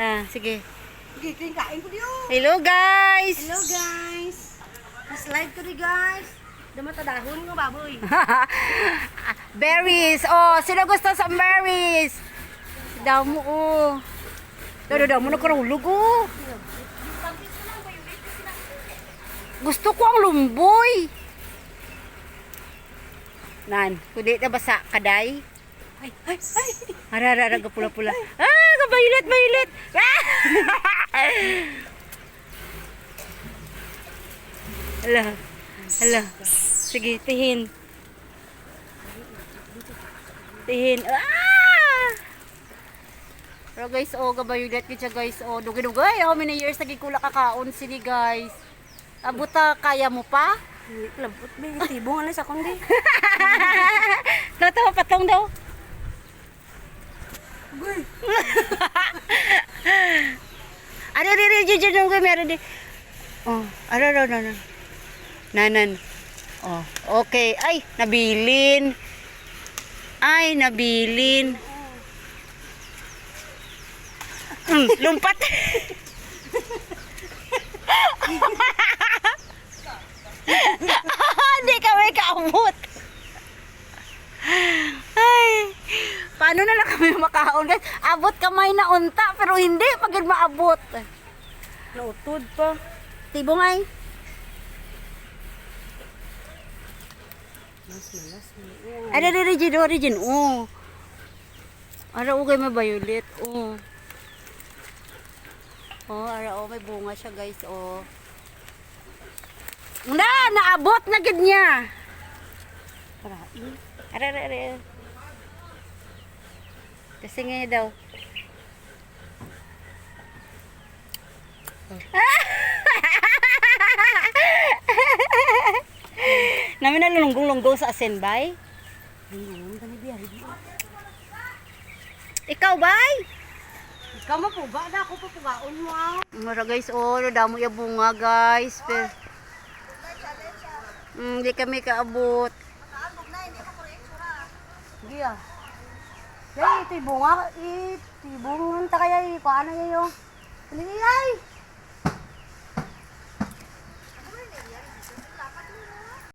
Ah, sige. Sige, kain ko diyo. Hello guys! Hello guys. Slide ko di guys. Damata dahon ng baboy. berries! Oh, sino gusto sa berries? Daw mo, oh. Daw, daw mo nakarulog, oh. Gusto ko ang lumboy. Nan, kundi na basa kaday. Ay, ay, ay. Ararara, pula-pula. Ah, kabayulit, bayulit. Ah! Hala. Hala. Sige, tihin. Tihin. Ah! Pero guys, oh, kabayulit ko siya guys. Oh, dugay-dugay. How many years naging kula kakaon sini guys? Abuta, kaya mo pa? Hindi labot be. Tibong alas akong di. Natawa patong daw. Uy. Dyan ko meron din. Oh, ano ano ano. ano. Nanan. Oh, okay. Ay, nabilin. Ay, nabilin. Mm, lumpat. Hindi kami kaabot. Ay, paano na lang kami makaon? Abot kamay na unta, pero hindi pagod maabot. Nautod pa. Tibong ay. Mas malas. Origin, origin. Oh. Ara ugay may violet. Oh. Oh, ara oh may bunga siya, guys. Oh. Na, naabot na gid niya. Parain. Ara, ara, ara. Kasi nga daw. Namin na lunggong-lunggong sa biyahe di. Ikaw, bay? Ikaw mo po ba? Na ako pa pugaon mo ah. Mara guys, oh, damo ya bunga guys. Pero, mm, di kami kaabot. Sige ah. Yay, ito yung bunga. Ito yung bunga. Ta kaya yung paano yun yung. Ano yun ay?